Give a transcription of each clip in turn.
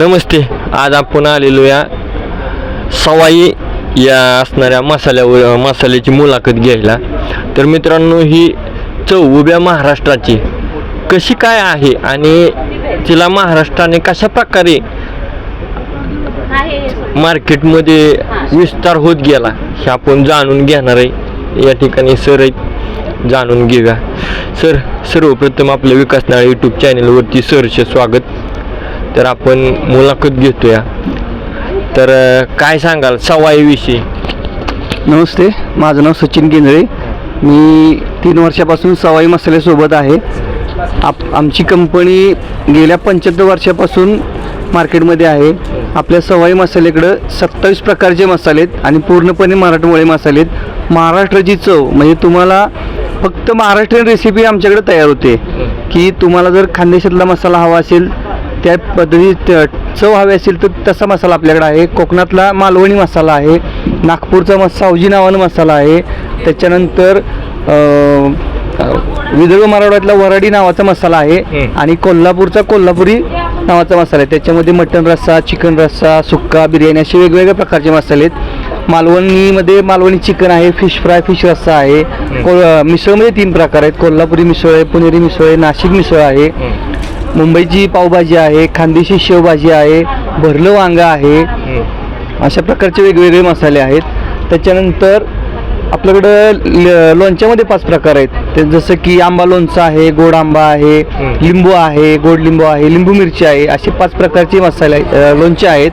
नमस्ते आज आपण आलेलो या सवाई या असणाऱ्या मसाल्यावर मसाल्याची मुलाखत घ्यायला. तर मित्रांनो ही चव उभ्या महाराष्ट्राची कशी काय आहे आणि तिला महाराष्ट्राने कशा प्रकारे मार्केटमध्ये विस्तार होत गेला हे आपण जाणून घेणार आहे. या ठिकाणी सर आहेत जाणून घेऊया. सर सर्वप्रथम आपल्या विकासनाळ यूट्यूब चॅनलवरती सरचे स्वागत. तर आपण मुलाखत घेतोया. तर काय सांगाल सवाईविषयी नमस्ते माझं नाव सचिन केंद्रे मी तीन वर्षापासून सवाई मसाल्यासोबत आहे. आप आमची कंपनी गेल्या पंच्याहत्तर वर्षापासून मार्केटमध्ये आहे. आपल्या सवाई मसाल्याकडं सत्तावीस प्रकारचे मसाले आहेत आणि पूर्णपणे मराठमोळे मसाले आहेत. महाराष्ट्राची चव म्हणजे तुम्हाला फक्त महाराष्ट्रीयन रेसिपी आमच्याकडे तयार होते. की तुम्हाला जर खानदेशातला मसाला हवा असेल त्या पद्धतीत चव हवी असेल तर तसा मसाला आपल्याकडे आहे. कोकणातला मालवणी मसाला आहे. नागपूरचा मस सावजी नावानं मसाला आहे. त्याच्यानंतर विदर्भ मराठवाड्यातला वराडी नावाचा मसाला आहे. आणि कोल्हापूरचा कोल्हापुरी नावाचा मसाला आहे. त्याच्यामध्ये मटन रस्सा चिकन रस्सा सुक्का बिर्याणी असे वेगवेगळ्या प्रकारचे मसाले आहेत. मालवणीमध्ये मालवणी चिकन आहे फिश फ्राय फिश रस्सा आहे. को मिसळमध्ये तीन प्रकार आहेत. कोल्हापुरी मिसळ आहे पुणेरी मिसळ आहे नाशिक मिसळ आहे. मुंबईची पावभाजी आहे खानदेशी शेवभाजी आहे भरलं वांगा आहे. अशा प्रकारचे वेगवेगळे मसाले आहेत. त्याच्यानंतर आपल्याकडं ल- लोणच्यामध्ये पाच प्रकार आहेत. ते जसं की आंबा लोणचं आहे गोड आंबा आहे. लिंबू आहे गोड लिंबू आहे लिंबू मिरची आहे असे पाच प्रकारचे मसाले लोणचे आहेत.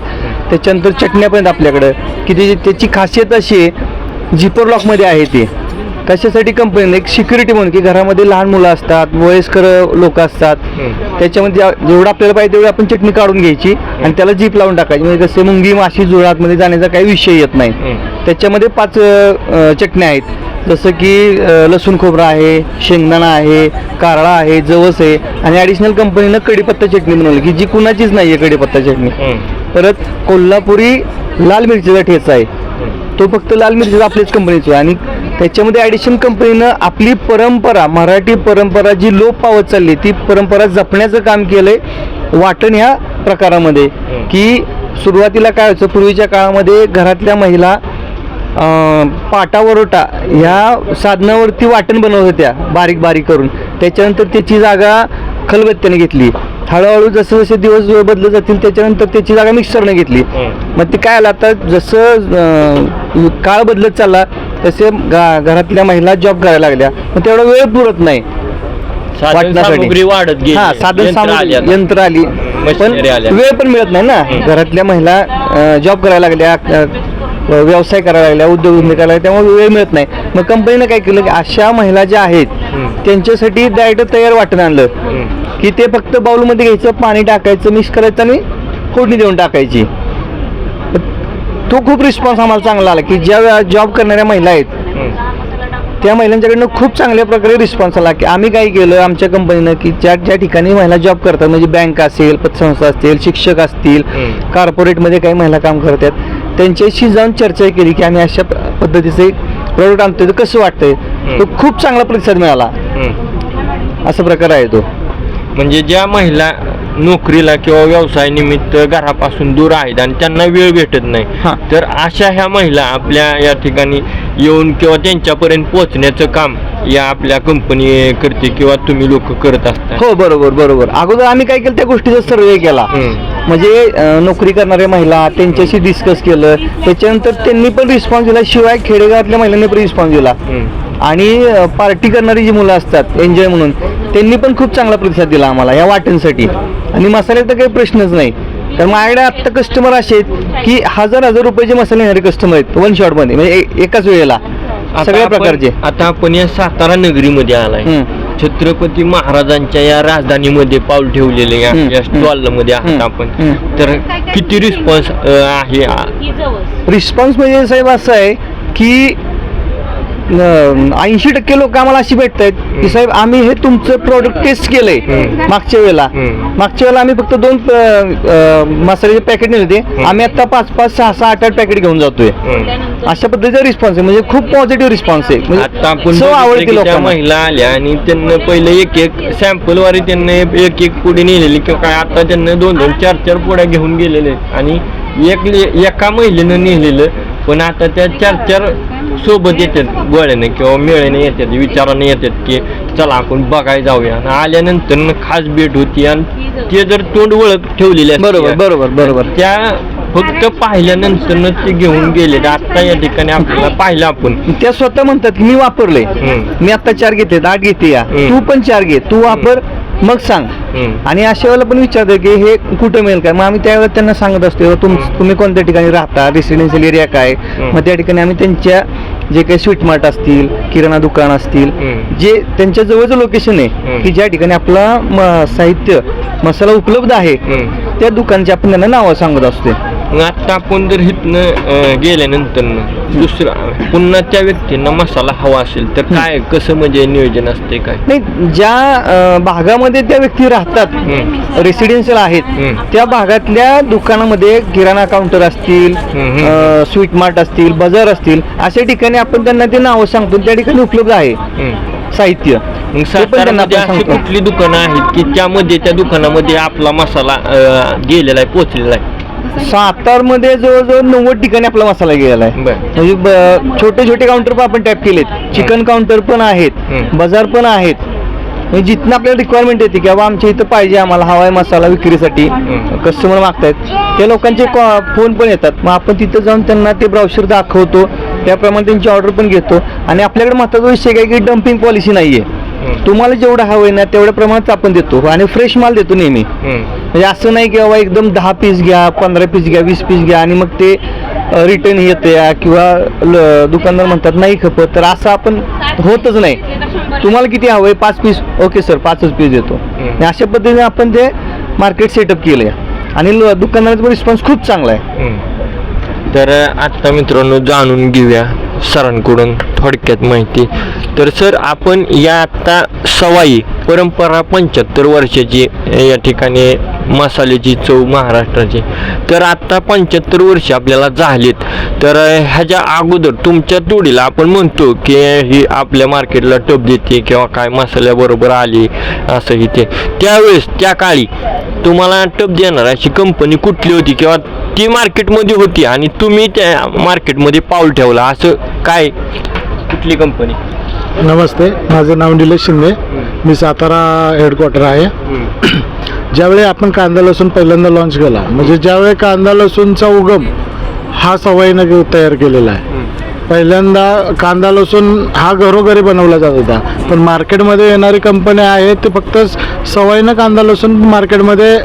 त्याच्यानंतर चटण्या पण आहेत आपल्याकडं. की त्याची त्याची खासियत अशी आहे जिपर लॉकमध्ये आहे ते. कशासाठी कंपनीने एक सिक्युरिटी म्हणून की घरामध्ये लहान मुलं असतात वयस्कर लोक असतात त्याच्यामध्ये जेवढं आपल्याला पाहिजे तेवढी आपण चटणी काढून घ्यायची आणि त्याला जीप लावून टाकायची. म्हणजे जसे मुंगी माशी जुळातमध्ये जाण्याचा काही विषय येत नाही. त्याच्यामध्ये पाच चटण्या आहेत. जसं की लसूण खोबरं आहे शेंगदाणा आहे कारळा आहे जवस आहे आणि ॲडिशनल कंपनीनं कढीपत्ता चटणी बनवली की जी कुणाचीच नाही आहे कढीपत्ता चटणी. परत कोल्हापुरी लाल मिरचीचा ठेचा आहे. तो फक्त लाल मिरचीचा आपलीच कंपनीचा आहे आणि त्याच्यामध्ये ॲडिशन कंपनीनं आपली परंपरा मराठी परंपरा जी लोप पावत चालली ती परंपरा जपण्याचं काम केलंय वाटण ह्या प्रकारामध्ये. की सुरुवातीला काय व्हायचं पूर्वीच्या काळामध्ये घरातल्या महिला अं, पाटा वरोटा ह्या साधनावरती वाटण बनवत होत्या बारीक बारीक करून. त्याच्यानंतर त्याची जागा खलबत्त्याने घेतली. हळूहळू जसं जसे दिवस बदलत जातील त्याच्यानंतर त्याची जागा मिक्सरने घेतली. मग ते काय आलं आता जसं काळ बदलत चालला तसे गा घरातल्या महिला जॉब करायला लागल्या. मग तेवढा वेळ पुरत नाही. साधन वाटण्यासाठी. सामुग्री वाढत गेली. हा साधन यंत्र आली सामुग्री आता. यंत्र आली. पण मशिनरी आल्या. वेळ पण मिळत नाही ना. घरातल्या महिला जॉब करायला लागल्या अ, व्यवसाय करायला लागल्या उद्योगधंदे करायला लागल्या, त्यामुळे वेळ मिळत नाही. मग कंपनीनं काय केलं की अशा महिला ज्या आहेत त्यांच्यासाठी डायरेक्ट तयार वाटण आणलं. की ते फक्त बाउलमध्ये घ्यायचं पाणी टाकायचं मिक्स करायचं आणि फोडणी देऊन टाकायची. तो खूप रिस्पॉन्स आम्हाला चांगला आला की ज्या जॉब करणाऱ्या महिला आहेत त्या महिलांच्याकडनं खूप चांगल्या प्रकारे रिस्पॉन्स आला की आम्ही काय केलं आमच्या कंपनीनं की ज्या ज्या ठिकाणी महिला जॉब करतात म्हणजे बँक असेल पतसंस्था असतील शिक्षक असतील. कॉर्पोरेटमध्ये काही महिला काम करतात त्यांच्याशी जाऊन चर्चा केली की आम्ही अशा पद्धतीचे प्रोडक्ट आणतोय तर कसं वाटतंय? तो खूप चांगला प्रतिसाद मिळाला. असा प्रकार आहे तो. म्हणजे ज्या महिला नोकरीला किंवा व्यवसाय निमित्त घरापासून दूर आहेत आणि त्यांना वेळ भेटत हा. नाही तर अशा ह्या महिला आपल्या या ठिकाणी येऊन किंवा त्यांच्यापर्यंत पोहोचण्याचं काम या आपल्या कंपनी करते किंवा तुम्ही लोक करत असता हो बरोबर बरोबर. अगोदर आम्ही काय केलं त्या गोष्टीचा सर्वे केला. हम्म. म्हणजे अं, नोकरी करणाऱ्या महिला त्यांच्याशी डिस्कस केलं. त्याच्यानंतर त्यांनी पण रिस्पॉन्स दिला. शिवाय खेडेगावातल्या महिलांनी पण रिस्पॉन्स दिला. हम्म. आणि पार्टी करणारी जी मुलं असतात एन्जॉय म्हणून त्यांनी पण खूप चांगला प्रतिसाद दिला आम्हाला या वाटणसाठी आणि मसाल्याचा काही प्रश्नच नाही. तर माझ्याकडे आत्ता कस्टमर असे आहेत की हजार हजार रुपयाचे मसाले येणारे कस्टमर आहेत वन शॉटमध्ये म्हणजे एकाच वेळेला. सगळ्या प्रकारचे. आता आपण या सातारा नगरीमध्ये आलाय. छत्रपती महाराजांच्या या राजधानीमध्ये पाऊल ठेवलेले या. स्टॉलमध्ये आहात आपण. तर किती रिस्पॉन्स आहे? रिस्पॉन्स म्हणजे साहेब असं आहे की ऐंशी टक्के लोक आम्हाला अशी भेटत आहेत की साहेब आम्ही हे तुमचं प्रॉडक्ट टेस्ट केलंय. मागच्या वेळेला. मागच्या वेळेला आम्ही फक्त दोन मसाल्याचे पॅकेट नेले होते. आम्ही आता पाच पाच सहा सहा आठ आठ पॅकेट घेऊन जातोय. अशा पद्धतीचा रिस्पॉन्स आहे. म्हणजे खूप पॉझिटिव्ह रिस्पॉन्स आहे. आता आपण म्हणजे आवडते लोकांना. महिला आल्या आणि त्यांना पहिले एक एक सॅम्पल वारी त्यांना एक एक पुढे नेलेली किंवा काय आता त्यांना दोन दोन चार चार पुड्या घेऊन गेलेले आहेत. आणि एक एका महिलेनं नेलेलं पण आता त्या चार चार सोबत येतात गोळ्याने किंवा मेळ्याने येतात विचाराने येतात की चला आपण बघायला जाऊया. आणि आल्यानंतर खास भेट होती आणि ते जर तोंड ओळख ठेवलेली असते, बरोबर बरोबर बरोबर. त्या फक्त पाहिल्यानंतर ते घेऊन गेले. आता या ठिकाणी आपल्याला पाहिलं आपण. त्या स्वतः म्हणतात की मी वापरले हम्म. मी आता चार घेते आठ घेते या. हम्म. तू पण चार घे. तू वापर मग सांग. आणि अशा वेळेला पण विचारतो की हे कुठं मिळेल काय मग आम्ही त्यावेळेला त्यांना सांगत असतो तुम तुम्ही कोणत्या ठिकाणी राहता रेसिडेन्शियल एरिया काय मग त्या ठिकाणी आम्ही त्यांच्या जे काही स्वीट मार्ट असतील किराणा दुकान असतील. जे त्यांच्या जवळचं लोकेशन आहे. की ज्या ठिकाणी आपला साहित्य मसाला उपलब्ध आहे. त्या दुकानचे आपण त्यांना नावं सांगत असतो मग आता आपण जर इथनं अं, गेल्यानंतर दुसरा पुन्हा त्या व्यक्तींना मसाला हवा असेल तर काय कसं म्हणजे नियोजन असते काय नाही ज्या भागामध्ये त्या व्यक्ती राहतात. रेसिडेन्शियल आहेत. त्या भागातल्या दुकानामध्ये किराणा काउंटर असतील स्वीट मार्ट असतील बाजार असतील अशा ठिकाणी आपण त्यांना ते नावं सांगतो त्या ठिकाणी उपलब्ध आहे. साहित्य अशी कुठली दुकानं आहेत की त्यामध्ये त्या दुकानामध्ये आपला मसाला गेलेला आहे पोचलेला आहे सातारमध्ये जवळजवळ नव्वद ठिकाणी आपला मसाला गेलेला आहे. बर. म्हणजे ब- छोटे छोटे काउंटर पण आपण टॅप केलेत. चिकन काउंटर पण आहेत. हम्म. बाजार पण आहेत. म्हणजे जिथनं आपल्याला रिक्वायरमेंट येते की बाबा आमच्या इथं पाहिजे आम्हाला हवाय मसाला विक्रीसाठी. हम्म. कस्टमर मागतायत. त्या लोकांचे फोन पण येतात. मग आपण तिथं जाऊन त्यांना ते ब्राउशर दाखवतो. त्याप्रमाणे त्यांची ऑर्डर पण घेतो. आणि आपल्याकडे महत्त्वाचा विषय काय की डम्पिंग पॉलिसी नाहीये. हम्म. तुम्हाला जेवढं हवंय ना तेवढ्या प्रमाणात आपण देतो. आणि फ्रेश माल देतो नेहमी. म्हणजे असं नाही की बाबा एकदम दहा पीस घ्या पंधरा पीस घ्या वीस पीस घ्या आणि मग ते रिटर्न येते या किंवा दुकानदार म्हणतात नाही खपत. तर असं आपण होतच नाही. तुम्हाला किती हवंय? पाच पीस ओके सर पाचच पीस देतो. अशा पद्धतीने आपण ते मार्केट सेटअप केलंय आणि दुकानदाराचा रिस्पॉन्स खूप चांगला आहे. तर आता मित्रांनो जाणून घेऊया. सरांकडून थोडक्यात माहिती. तर सर आपण या आत्ता सवाई परंपरा पंच्याहत्तर वर्षाची या ठिकाणी मसाल्याची चव महाराष्ट्राची. तर आत्ता पंच्याहत्तर वर्ष आपल्याला झालीत. तर ह्याच्या अगोदर तुमच्या तोडीला आपण म्हणतो की ही आपल्या मार्केटला टप देते किंवा काय मसाल्याबरोबर आली असं ही ते त्यावेळेस त्या काळी तुम्हाला टप देणार अशी कंपनी कुठली होती किंवा ती मार्केटमध्ये होती आणि तुम्ही त्या मार्केटमध्ये पाऊल ठेवला. असं काय कुठली कंपनी नमस्ते. माझं नाव निलेश शिंदे. मी सातारा हेडक्वार्टर आहे. ज्यावेळी आपण कांदा लसूण पहिल्यांदा लॉन्च केला म्हणजे ज्यावेळी कांदा लसूणचा उगम हा सवयीनं तयार केलेला आहे. पहिल्यांदा कांदा लसूण हा घरोघरी बनवला जात होता. पण मार्केटमध्ये येणारी कंपन्या आहेत ते फक्त सवयीनं कांदा लसूण मार्केटमध्ये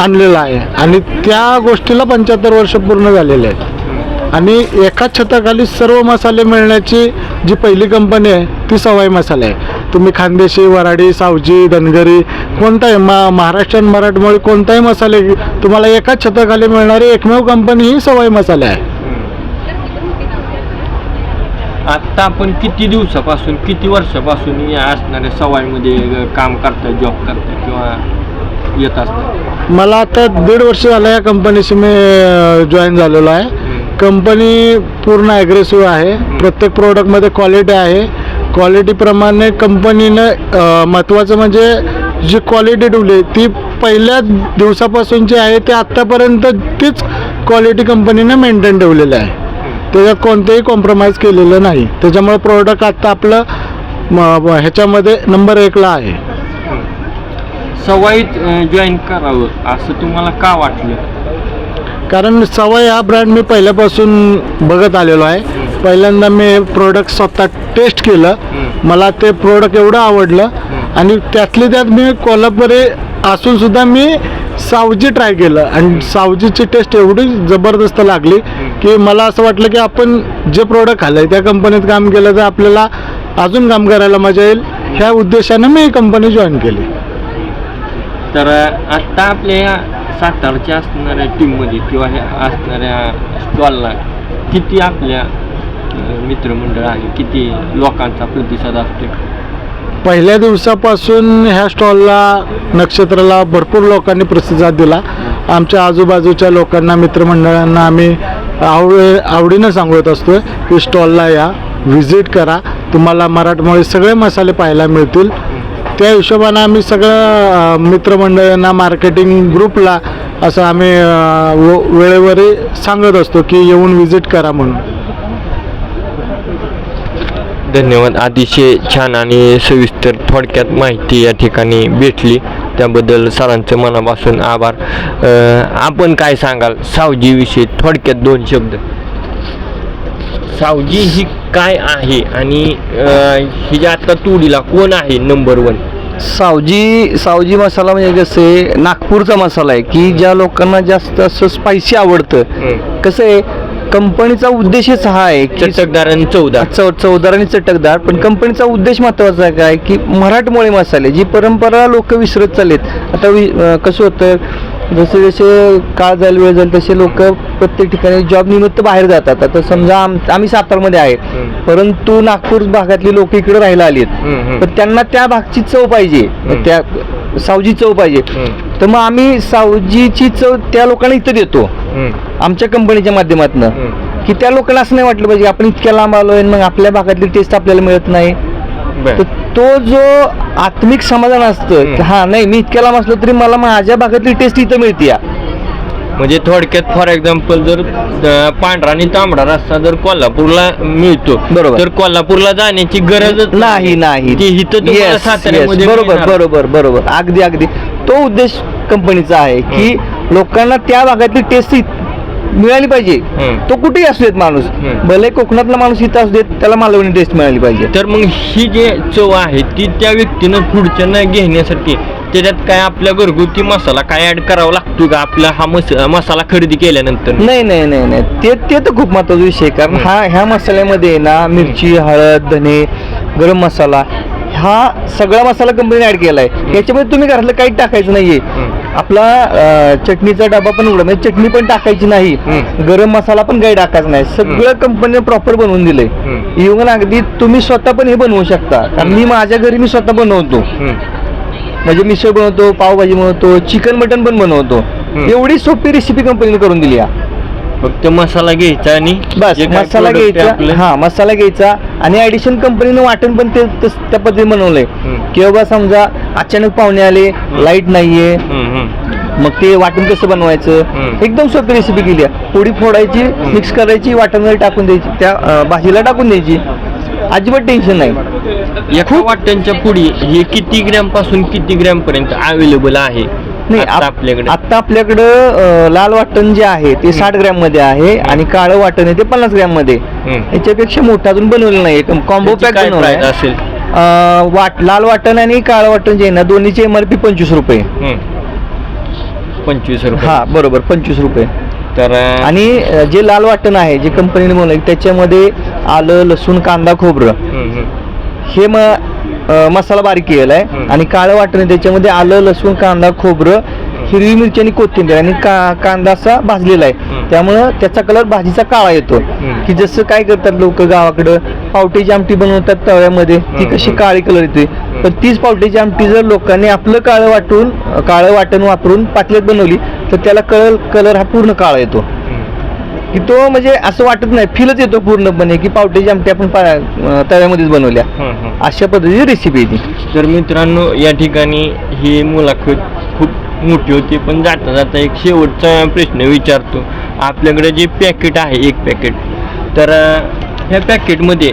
आणलेला आहे. आणि त्या गोष्टीला पंच्याहत्तर वर्ष पूर्ण झालेले आहेत. आणि एकाच छताखाली सर्व मसाले मिळण्याची जी पहिली कंपनी आहे ती सवाई मसाले आहे. तुम्ही खानदेशी वराडी सावजी धनगरी कोणताही मा महाराष्ट्र आणि मराठमोळी कोणताही मसाले तुम्हाला एकाच छताखाली मिळणारी एकमेव कंपनी ही सवाई मसाले आहे. आता आपण किती दिवसापासून किती वर्षापासून या असणाऱ्या सवाईमध्ये काम करताय जॉब करताय किंवा येत असतात मला आता दीड वर्ष झालं या कंपनीशी मी जॉईन झालेलो आहे. कंपनी पूर्ण ॲग्रेसिव्ह आहे. प्रत्येक प्रोडक्टमध्ये क्वालिटी आहे. क्वालिटीप्रमाणे कंपनीनं महत्त्वाचं म्हणजे जी क्वालिटी ठेवली ती पहिल्या दिवसापासूनची आहे ते आत्तापर्यंत तीच क्वालिटी कंपनीनं मेंटेन ठेवलेलं आहे. त्याच्यात कोणतेही कॉम्प्रोमाइज केलेलं नाही. त्याच्यामुळे प्रोडक्ट आत्ता आपलं ह्याच्यामध्ये नंबर एकला आहे. सवाईत जॉईन करावं असं तुम्हाला का वाटलं? कारण सवय हा ब्रँड मी पहिल्यापासून बघत आलेलो आहे. पहिल्यांदा मी प्रोडक्ट स्वतः टेस्ट केलं. मला ते प्रोडक्ट एवढं आवडलं. आणि त्यातली त्यात मी कोल्हापुरी असून सुद्धा मी सावजी ट्राय केलं. आणि सावजीची टेस्ट एवढी जबरदस्त लागली की मला असं वाटलं की आपण जे प्रोडक्ट खाल्लं आहे त्या कंपनीत काम केलं तर आपल्याला अजून काम करायला मजा येईल. ह्या उद्देशाने मी ही कंपनी जॉईन केली. तर आत्ता आपल्या या सातारच्या असणाऱ्या टीममध्ये किंवा ह्या असणाऱ्या स्टॉलला किती आपल्या मित्रमंडळ आहे? किती लोकांचा प्रतिसाद असतो पहिल्या दिवसापासून ह्या स्टॉलला नक्षत्राला भरपूर लोकांनी प्रतिसाद दिला. आमच्या आजूबाजूच्या लोकांना मित्रमंडळांना आम्ही आवड आवडीनं सांगत असतो की स्टॉलला या व्हिजिट करा. तुम्हाला मराठमोळे सगळे मसाले पाहायला मिळतील. त्या हिशोबानं आम्ही सगळं अं, मित्रमंडळांना मार्केटिंग ग्रुपला असं आम्ही व- वेळेवरही सांगत असतो की येऊन व्हिजिट करा म्हणून. धन्यवाद. अतिशय छान आणि सविस्तर थोडक्यात माहिती या ठिकाणी भेटली. त्याबद्दल सरांचं मनापासून आभार. आपण काय सांगाल? सावजीविषयी थोडक्यात दोन शब्द. सावजी ही काय आहे? आणि अं, ही जी आता तुडीला कोण आहे नंबर वन सावजी सावजी मसाला म्हणजे कसे नागपूरचा मसाला आहे की ज्या लोकांना जास्त असं स्पायसी आवडतं. कसं आहे कंपनीचा उद्देशच हा आहे चटकदार आणि चौदा चव चवदार आणि चटकदार. पण कंपनीचा उद्देश महत्त्वाचा काय? की मराठमोळे मसाले जी परंपरा लोक विसरत चाललेत. आता कसं होतं जसे जसे काळ जाईल वेळ जाईल तसे लोक प्रत्येक ठिकाणी जॉब निमित्त बाहेर जातात आता समजा आम आम्ही सातारमध्ये आहे हम्म. परंतु नागपूर भागातली लोक इकडे राहायला आली हम्म. आहेत पण त्यांना त्या भागची चव पाहिजे हम्म. त्या सावजी चव पाहिजे हम्म. तर मग आम्ही सावजीची चव त्या लोकांना इथं देतो हम्म. आमच्या कंपनीच्या माध्यमातून हम्म. की त्या लोकांना असं नाही वाटलं पाहिजे आपण इतक्या लांब आलोय आणि मग आपल्या भागातली टेस्ट आपल्याला मिळत नाही बर. तो जो आत्मिक समाधान असतं की. हा नाही मी इतक्या लांब असलो तरी मला माझ्या भागातली टेस्ट इथं मिळते म्हणजे थोडक्यात फॉर एक्झाम्पल जर अं, पांढरा आणि तांबडा रस्ता जर कोल्हापूरला मिळतो बरोबर. तर कोल्हापूरला जाण्याची गरजच नाही नाही ती इथं तुम्हाला Yes, साताऱ्यामध्ये yes. बरोबर मिळणार. बरोबर बरोबर अगदी अगदी तो उद्देश कंपनीचा आहे की लोकांना त्या भागातली टेस्ट मिळाली पाहिजे. हम्म. तो कुठेही असू देत माणूस. हम्म. भले कोकणातला माणूस इथं असू देत त्याला मालवणी टेस्ट मिळाली पाहिजे. तर मग ही जे चव आहे ती त्या व्यक्तीनं पुढच्या न घेण्यासाठी त्याच्यात काय आपल्या घरगुती मसाला काय ऍड करावा लागतो का? आपला हा मस मसाला खरेदी केल्यानंतर? नाही नाही नाही नाही. ते ते तर खूप महत्त्वाचा विषय आहे. कारण हा ह्या मसाल्यामध्ये ना मिरची हळद धने गरम मसाला हा सगळा मसाला कंपनीने ऍड केलाय. याच्यामध्ये तुम्ही घरातलं काही टाकायचं नाहीये. हम्म. आपला चटणीचा डबा पण उघडा म्हणजे चटणी पण टाकायची नाही. गरम मसाला पण काही टाकायचा नाही. सगळं कंपनीने प्रॉपर बनवून दिलंय. हम्म. इव्हन अगदी तुम्ही स्वतः पण हे बनवू शकता. कारण मी माझ्या घरी मी स्वतः बनवतो. म्हणजे मिसळ बनवतो पावभाजी बनवतो चिकन मटन पण बनवतो. एवढी सोपी रेसिपी कंपनीने करून दिली आहे फक्त मसाला घ्यायचा आणि बस मसाला घ्यायचा. हा मसाला घ्यायचा. आणि ऍडिशन कंपनीनं वाटण पण ते त्या पद्धतीने बनवलंय. हम्म. की बाबा समजा अचानक पाहुणे आले लाइट नाहीये. मग ते वाटण कसं बनवायचं. एकदम सोपी रेसिपी केली. आहे पोळी फोडायची मिक्स करायची वाटणमध्ये टाकून द्यायची. त्या भाजीला टाकून द्यायची. अजिबात टेन्शन नाही. एका वाट्यांच्या पुडी हे किती ग्रॅमपासून किती ग्रॅम पर्यंत अवेलेबल आहे? नाही आपल्याकडे. आता आपल्याकडं लाल वाटण जे आहे ते साठ ग्रॅममध्ये आहे आणि काळं वाटण आहे ते पन्नास ग्रॅममध्ये. याच्यापेक्षा मोठं अजून बनवलेलं नाही. कॉम्बो पॅक असेल? वाट लाल वाटण आणि काळं वाटण जे आहे ना दोन्हीची एम आर पी पंचवीस रुपये. पंचवीस रुपये हा बरोबर पंचवीस रुपये तर आणि जे लाल वाटण आहे जे कंपनीने बनवलं त्याच्यामध्ये आलं लसूण कांदा खोबरं. हे म अं, मसाला बारीक केलेला आहे. आणि काळं वाटण त्याच्यामध्ये आलं लसूण कांदा खोबरं हिरवी मिरची आणि कोथिंबीर आणि का कांदा असा भाजलेला आहे. त्यामुळं त्याचा कलर भाजीचा काळा येतो. की जसं काय करतात लोक गावाकडं पावट्याची आमटी बनवतात तव्यामध्ये ती कशी. काळी कलर येते पण तीच पावट्याची आमटी जर लोकांनी आपलं काळं वाटून काळं वाटण वापरून पातळीत बनवली तर त्याला कलर कलर हा पूर्ण काळा येतो. की तो म्हणजे असं वाटत नाही फीलच येतो पूर्णपणे की पावट्याची आमटी आपण तव्यामध्येच बनवल्या. अशा पद्धतीची रेसिपी आहे ती तर मित्रांनो या ठिकाणी ही मुलाखत मोठी होती पण जाता जाता एक शेवटचा प्रश्न विचारतो आपल्याकडे जे पॅकेट आहे एक पॅकेट तर ह्या पॅकेटमध्ये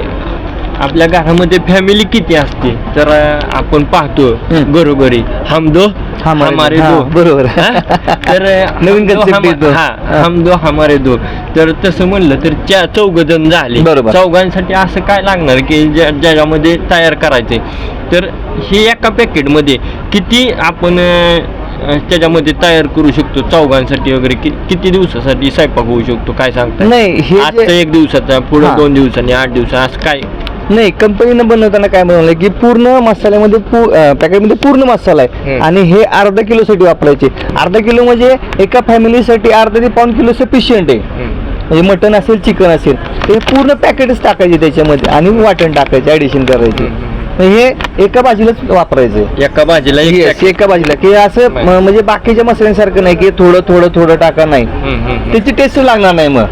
आपल्या घरामध्ये फॅमिली किती असते तर आपण पाहतो. घरोघरी हम दो हमारे दो. बरोबर. तर नवीन हम दो concept हमा- येतो. हा हा. हम दो हमारे दो तर तसं म्हणलं तर च्या चौघ जण झाले. चौघांसाठी असं काय लागणार की ज्या ज्याच्यामध्ये तयार करायचे तर हे एका पॅकेटमध्ये किती आपण त्याच्यामध्ये तयार करू शकतो चौघांसाठी वगैरे. कि, किती दिवसासाठी स्वयंपाक होऊ शकतो काय सांगता नाही हे आजचा जे- एक दिवसाचा पुढे हा. दोन दिवसांनी आठ दिवसा असं काय? नाही कंपनीनं बनवताना काय बनवलंय की पूर्ण मसाल्यामध्ये पॅकेटमध्ये पूर्ण मसाला आहे. हम्म. आणि हे अर्धा किलोसाठी वापरायचे. अर्धा किलो म्हणजे एका फॅमिलीसाठी अर्धा ते पाऊन किलो सफिशियंट आहे. म्हणजे मटण असेल चिकन असेल ते पूर्ण पॅकेटच टाकायचे त्याच्यामध्ये आणि वाटण टाकायचे ॲडिशन करायचे. हे एका भाजीलाच वापरायचं एका भाजीला एक Yes, packet. एका भाजीला की असं म्हणजे बाकीच्या मसाल्यांसारखं नाही की थोडं थोडं थोडं टाका नाही. हम्म, हम्म, हम्म. त्याची टेस्ट लागणार नाही मग.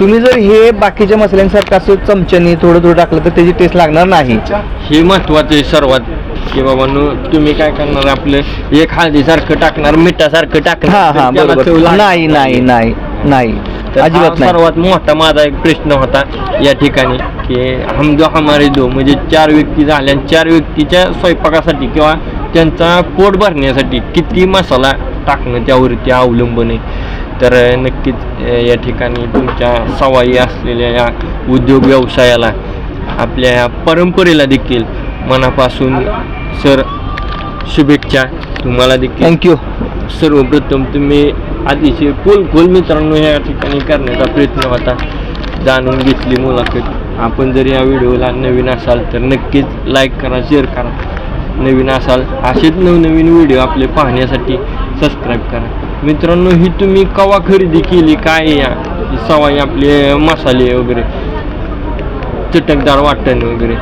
तुम्ही जर हे बाकीच्या मसाल्यांसारखं असं चमच्यानी थोडं थोडं टाकलं तर त्याची टेस्ट लागणार नाही. हे महत्वाचं सर्वात की बाबा तुम्ही काय करणार आपलं? एक हळदीसारखं टाकणार मिठासारखं हा टाकणार तर त्याला चव बरोबर लागणार नाही नाही. नाही. नाही. तर हा अजिबात नाही. सर्वात मोठा माझा एक प्रश्न होता या ठिकाणी की हम दो हमारे दो म्हणजे चार व्यक्ती झाल्या आणि चार व्यक्तीच्या स्वयंपाकासाठी किंवा त्यांचा पोट भरण्यासाठी किती मसाला टाकणं त्यावरती अवलंबून आहे. तर नक्कीच अं, या ठिकाणी तुमच्या सवाई असलेल्या या उद्योग व्यवसायाला आपल्या या परंपरेला देखील मनापासून सर शुभेच्छा. तुम्हाला देखील थँक्यू सर्वप्रथम तुम्ही अतिशय खोल खोल मित्रांनो या ठिकाणी करण्याचा प्रयत्न होता. जाणून घेतली मुलाखत. आपण जर या व्हिडिओला नवीन असाल तर नक्कीच लाईक करा शेअर करा. नवीन असाल असेच नवनवीन व्हिडिओ आपले पाहण्यासाठी सबस्क्राईब करा. मित्रांनो ही तुम्ही कवा खरेदी केली काय या? सवाई आपले मसाले वगैरे चटकदार वाटण वगैरे.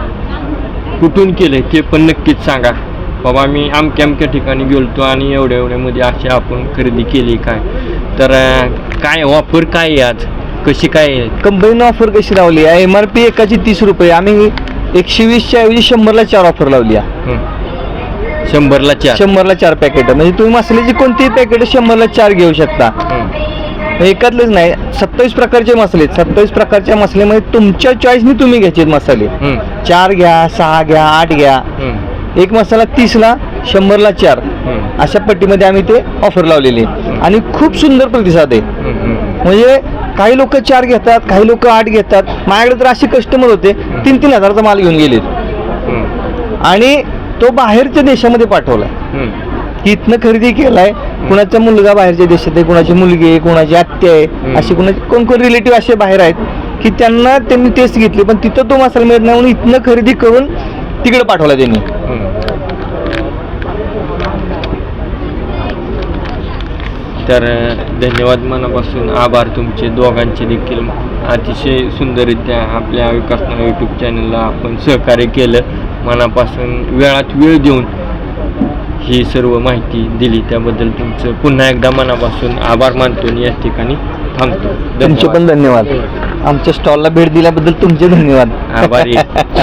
कुठून केलं ते पण नक्कीच सांगा. बाबा मी अमक्या अमक्या ठिकाणी गेलतो आणि एवढ्या एवढ्यामध्ये अशी आपण खरेदी केली काय? तर काय ऑफर काय आज? कशी काय कंपनीनं ऑफर कशी लावली? आहे एम आर पी एकाची तीस रुपये. आम्ही एकशे वीसच्या ऐवजी शंभरला चार ऑफर लावली आहे. शंभरला चार? शंभरला चार पॅकेट म्हणजे तुम्ही मसाल्याची कोणतीही पॅकेट शंभरला चार घेऊ शकता. एकातलेच नाही. सत्तावीस प्रकारचे मसाले सत्तावीस प्रकारच्या मसाल्यामध्ये तुमच्या चॉईसनी तुम्ही घ्यायचे मसाले. चार घ्या सहा घ्या आठ घ्या. एक मसाला तीसला शंभरला चार. अशा पट्टीमध्ये आम्ही ते ऑफर लावलेली आहे. आणि खूप सुंदर प्रतिसाद आहे. म्हणजे काही लोक चार घेतात काही लोक आठ घेतात माझ्याकडे तर असे कस्टमर होते तीन तीन हजाराचा माल घेऊन गेले हं. आणि तो बाहेरच्या देशामध्ये पाठवला. की इथनं खरेदी केलाय कुणाचा मुलगा बाहेरच्या देशात आहे कुणाची मुलगी आहे कुणाची आत्या आहे. अशी कुणाची कोण कोण रिलेटिव्ह असे बाहेर आहेत की त्यांना त्यांनी टेस्ट घेतली पण तिथं तो मसाला मिळत नाही म्हणून इथनं खरेदी करून तिकडे पाठवला त्यांनी हं. तर धन्यवाद मनापासून. आभार तुमचे दोघांचे देखील. अतिशय सुंदररित्या आपल्या विकासना यूट्यूब चॅनलला आपण सहकार्य केलं. मनापासून वेळात वेळ देऊन ही सर्व माहिती दिली. त्याबद्दल तुमचं पुन्हा एकदा मनापासून आभार मानतो आणि या ठिकाणी थांबतो. तुमचे पण धन्यवाद. आमच्या स्टॉलला भेट दिल्याबद्दल तुमचे धन्यवाद. आभारी.